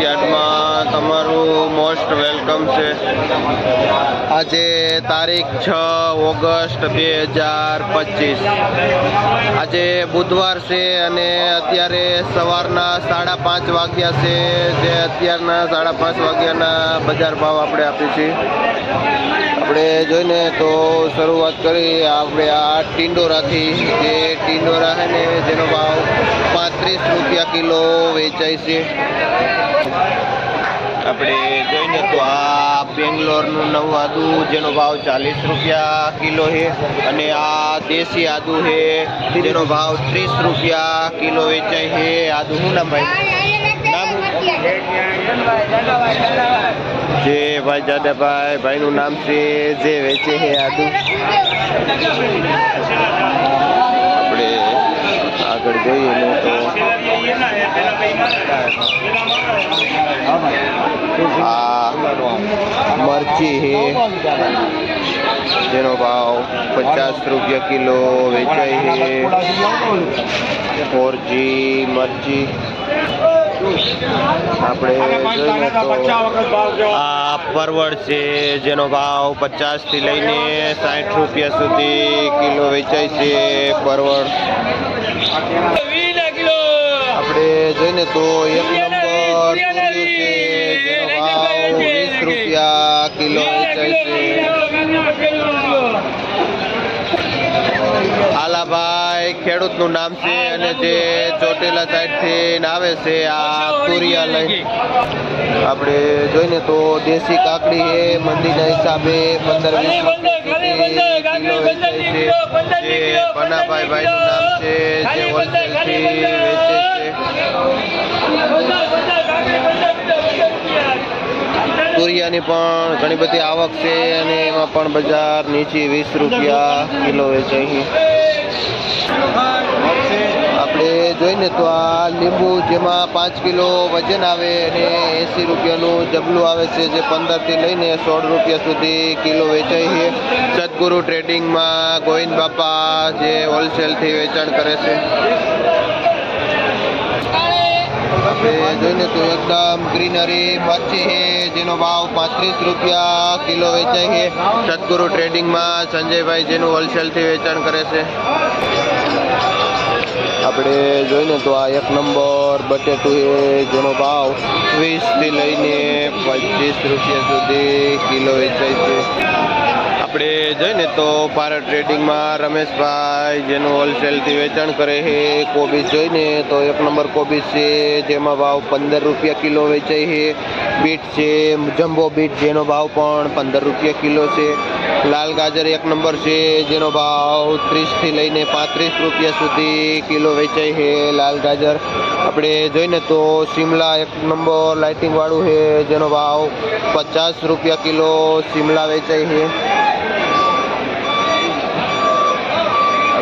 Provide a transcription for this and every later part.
ಎರಡು ಮಾ તમારું મોસ્ટ વેલકમ છે. આજે તારીખ છ ઓગસ્ટ બે હજાર પચીસ. આજે બુધવાર છે અને અત્યારે સવારના સાડા પાંચ વાગ્યા છે, જે અત્યારના સાડા પાંચ વાગ્યાના બજાર ભાવ આપણે આપીએ છીએ. આપણે જોઈને તો શરૂઆત કરી, આપણે આ ટિંડોરાથી જે ટિંડોરા છે ને, જેનો ભાવ પાંત્રીસ રૂપિયા કિલો વેચાય છે. આપણે જોઈને તો આ બેંગ્લોરનું નવું આદુ જેનો ભાવ ચાલીસ રૂપિયા કિલો છે અને આ દેશી આદુ છે જેનો ભાવ ત્રીસ રૂપિયા કિલો વેચાય છે આદુ શું નામ ભાઈ? જે ભાઈ જાદાભાઈ ભાઈનું નામ છે જે વેચે છે આદુ. આપણે આગળ જોઈએ તો મરચી છે જેનો ભાવ પચાસ રૂપિયા કિલો વેચાય છે ફોરજી મરચી. આપણે જોઈએ તો આ પરવળ છે, જેનો ભાવ પચાસથી લઈને સાઠ રૂપિયા સુધી કિલો વેચાય છે પરવળ. આપણે જોઈને તો એક નંબર છે જેનો ભાવ વીસ રૂપિયા કિલો વેચાય છે. આલાભાઈ ખેડૂતનું નામ છે અને જે ચોટીલા સાઈડથી આવે છે આ તુરિયા લઈ. આપણે જોઈને તો દેશી કાકડી એ મંદીના હિસાબે પંદર વીસ કિલો વેચાય છે. જે પનાભાઈ ભાઈનું નામ છે જે હોલસેલથી તુરિયાની પણ ઘણી બધી આવક છે અને એમાં પણ બજાર નીચે વીસ રૂપિયા કિલો વેચાય આપણે જોઈને તો આ લીંબુ જેમાં પાંચ કિલો વજન આવે અને એંસી રૂપિયાનું જબલું આવે છે, જે પંદરથી લઈને સોળ રૂપિયા સુધી કિલો વેચાય છે. સદગુરુ ટ્રેડિંગમાં ગોવિંદ બાપા જે હોલસેલથી વેચાણ કરે છે. આપણે જોઈને તો એકદમ ગ્રીનરી મચ્છી છે, જેનો ભાવ પાંત્રીસ રૂપિયા કિલો વેચાય છે. સદગુરુ ટ્રેડિંગમાં સંજયભાઈ જેનું હોલસેલથી વેચાણ કરે છે. આપણે જોઈને તો આ એક નંબર બટેટું છે, જેનો ભાવ વીસથી લઈને પચીસ રૂપિયા સુધી કિલો વેચાય છે. આપણે જોઈને તો ભારત ટ્રેડિંગમાં રમેશભાઈ જેનું હોલસેલથી વેચાણ કરે છે કોબીજ જોઈને તો એક નંબર કોબીજ છે, જેમાં ભાવ પંદર રૂપિયા કિલો વેચાય છે. બીટ છે, જમ્બો બીટ જેનો ભાવ પણ પંદર રૂપિયા કિલો છે. લાલ ગાજર એક નંબર છે, જેનો ભાવ ત્રીસથી લઈને પાંત્રીસ રૂપિયા સુધી કિલો વેચાય છે લાલ ગાજર. આપણે જોઈને તો શિમલા એક નંબર લાઇટિંગવાળું છે, જેનો ભાવ પચાસ રૂપિયા કિલો શિમલા વેચાય છે.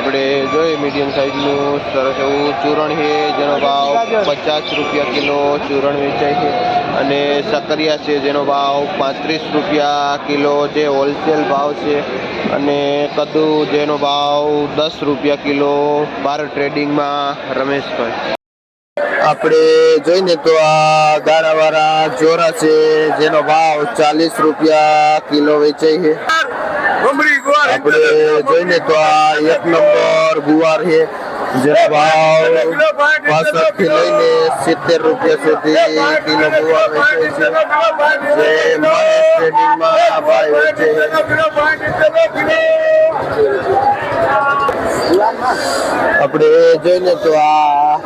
આપણે જોઈએ મીડિયમ સાઈઝનું સરસ એવું ચૂરણ છે જેનો ભાવ પચાસ રૂપિયા કિલો ચૂરણ વેચાય છે. અને સકરિયા છે જેનો ભાવ પાંત્રીસ રૂપિયા કિલો જે હોલસેલ ભાવ છે. અને કદુ જેનો ભાવ દસ રૂપિયા કિલો ભારત ટ્રેડિંગમાં રમેશભાઈ આપણે જોઈને તો આ દાણાવાળા જોરા છે જેનો ભાવ ચાલીસ રૂપિયા કિલો વેચાય છે. આપણે જોઈને તો આ એક નંબર ગુવાર છે. જેનો ભાવ પાસઠથી લઈને સિત્તેર રૂપિયા સુધી કિલો વેચે છે જે મહેશ ટ્રેડિંગમાં ભાઈ વેચે આપણે જોઈને તો આ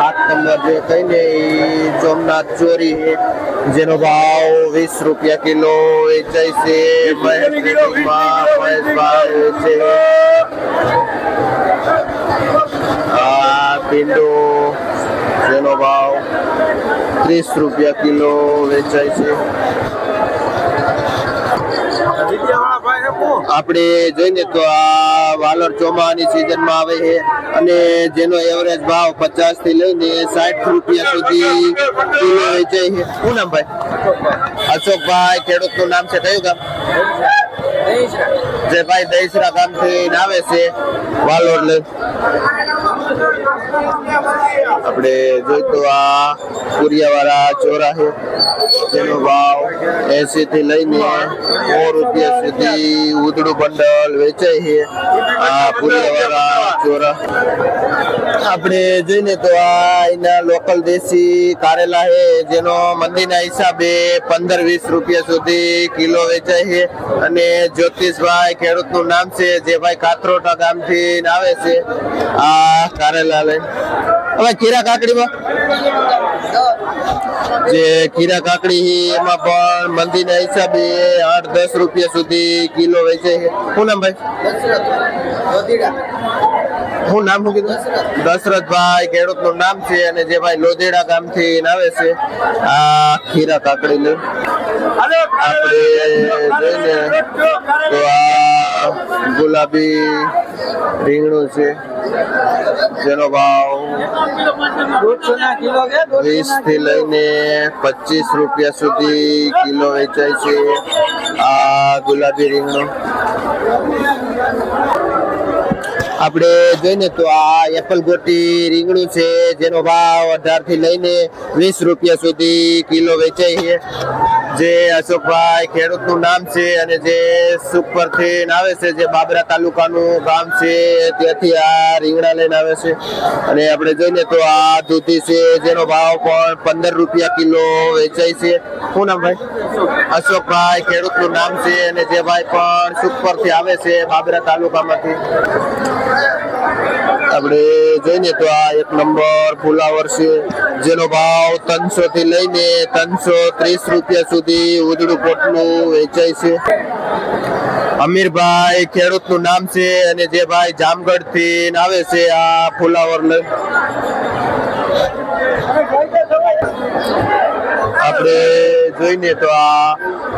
આઠ નંબર જે કહીને એ સોમનાથ ચોરી જેનો ભાવ વીસ રૂપિયા કિલો વેચાય છે મહેશ મહેશભાઈ છે ભીંડો જેનો ભાવ ત્રીસ રૂપિયા કિલો વેચાય છે. આપણે જોઈને તો આ વાલોર ચોમાની સિઝનમાં આવે છે અને જેનો એવરેજ ભાવ પચાસથી લઈને સાઠ રૂપિયા સુધી કિલો વેચાય છે. શું નામ ભાઈ? અશોકભાઈ ખેડૂતનું નામ છે, કયું ગામ? જે ભાઈ દહીસરા ગામથી આવે છે વાલોડ આપણે જોઈ આ કુરિયાવાળા ચોરાહે જેનો ભાવ એસી થી લઈને સો રૂપિયા સુધી ઉધડું બંડલ વેચાય છે આ પુરિયાવાળા ચોરા. આપણે જોઈને તો આ એના લોકલ દેશી કારેલા છે, જેનો મંદીના હિસાબે પંદર વીસ રૂપિયા સુધી કિલો વેચાય છે. અને જ્યોતિષભાઈ ખેડૂતનું નામ છે જે ભાઈ કાતરોટા ગામથી આવે છે આ કારેલા લઈ હવે ખીરા કાકડીમાં? જે ખીરા કાકડી એમાં પણ મંદીના હિસાબે આઠ દસ રૂપિયા સુધી કિલો વેચે છે. શું નામ ભાઈ? શું નામ શું કીધું? દશરથભાઈ ખેડૂતનું નામ છે અને જે ભાઈ લોધેડા ગામથી આવે છે આ ખીરા કાકડી લઈ આપણે જોઈને તો આ ગુલાબી રીંગણું છે, જેનો ભાવ વીસથી લઈને પચીસ રૂપિયા સુધી કિલો વેચાય છે આ ગુલાબી રીંગણું. આપણે જોઈને તો આ એપલ ગોટી રીંગણું છે, જેનો ભાવ અઢારથી લઈને વીસ રૂપિયા સુધી કિલો વેચાય છે. જે અશોકભાઈ ખેડૂતનું નામ છે અને જે સુપરથી આવે છે, જે બાબરા તાલુકાનું ગામ છે, ત્યાંથી આ રીંગણા લઈને આવે છે. અને આપણે જોઈએ તો આ દૂધી છે, જેનો ભાવ પણ પંદર રૂપિયા કિલો વેચાય છે. શું નામ ભાઈ? અશોકભાઈ ખેડૂતનું નામ છે અને જે ભાઈ પણ સુપરથી આવે છે બાબરા તાલુકામાંથી. આપણે જોઈએ તો આ એક નંબર ફુલાવર છે. જેનો ભાવ ત્રણસો થી લઈને ત્રણસો ત્રીસ રૂપિયા સુધી ઉધડું પોટનું વેચાય છે. અમીરભાઈ ખેડૂતનું નામ છે અને જે ભાઈ જામગઢથી આવે છે આ ફુલાવર લઈ. આપણે જોઈને તો આ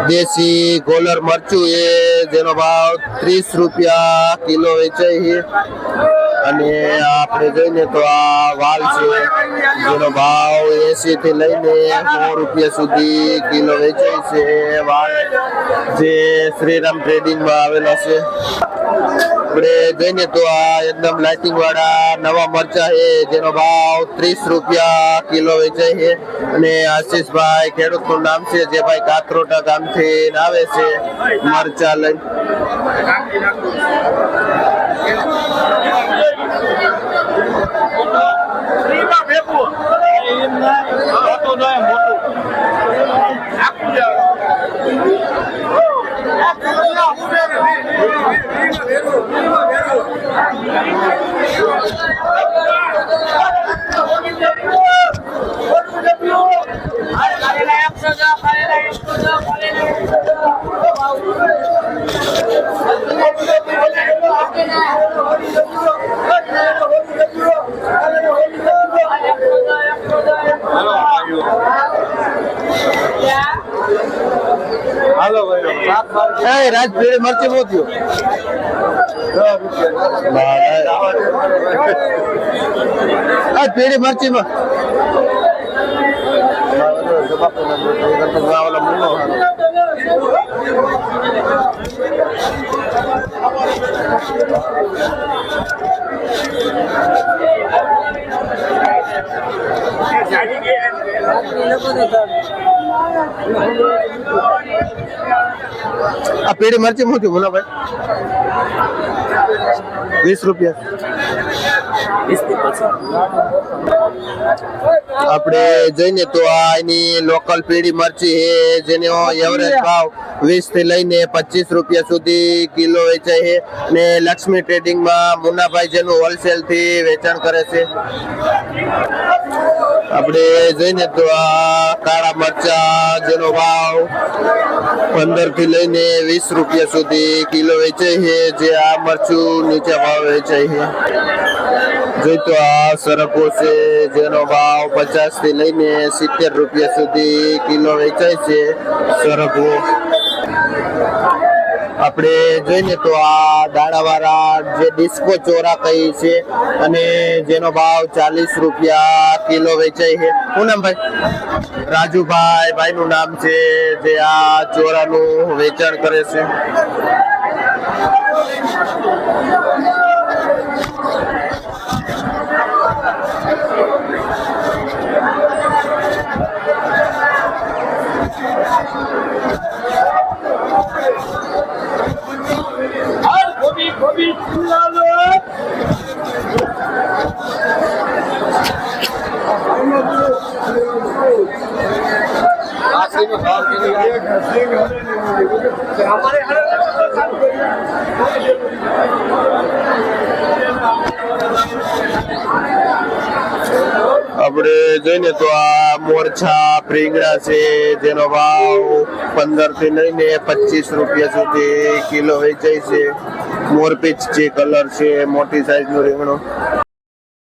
દેશી ગોલર મરચું એ જેનો ભાવ ત્રીસ રૂપિયા કિલો વેચાય છે. અને આપણે જોઈને તો આ વાલ છે, જેનો ભાવ એસી થી લઈને સો રૂપિયા સુધી કિલો વેચાય છે વાલ જે શ્રીરામ ટ્રેડિંગમાં આવેલા છે. આપણે જોઈને તો આ એકદમ લાઇટિંગ વાળા નવા મરચા છે, જેનો ભાવ ત્રીસ રૂપિયા કિલો વેચાય છે. અને આશીષભાઈ ખેડૂતનું નામ છે, જે ભાઈ કાતરોટા ગામથી આવે છે, મરચા લઈ રાજ પીળે મરચી મોત્યો આ પીળી મરચી માં આ પીળી મરચી મોટી બોલો ભાઈ. વીસ રૂપિયા. આપણે જોઈને તો આ એની લોકલ પીળી મરચી છે જેનો એવરેજ ભાવ વીસથી લઈને પચીસ રૂપિયા સુધી કિલો વેચાય છે. અને લક્ષ્મી ટ્રેડિંગમાં મુન્નાભાઈ જેનું હોલસેલથી વેચાણ કરે છે. આપણે જોઈને તો આ કાળા મરચા જેનો ભાવ પંદરથી લઈને વીસ રૂપિયા સુધી કિલો વેચાય છે જે આ મરચું નીચે ભાવ વેચાય છે. જોઈ તો આ સરકો છે, જેનો ભાવ પચાસથી લઈને સિત્તેર રૂપિયા સુધી કિલો વેચાય છે. સરકો આપણે જોઈને તો આ દાણાવાળા જે ડિસ્કો ચોરા કહી છે અને જેનો ભાવ ચાલીસ રૂપિયા કિલો વેચાય છે. શું નામ ભાઈ? રાજુભાઈ ભાઈ નું નામ છે, જે આ ચોરાનું વેચાણ કરે છે. আর কবি কবি চুলালো हमारे हर આપણે જોઈએ તો આ મોરછા, પ્રીંગડા છે, જેનો ભાવ પંદરથી લઈને પચીસ રૂપિયા સુધી કિલો વેચાય છે. મોરપીચ જે કલર છે, મોટી સાઈઝનું રીંગણું.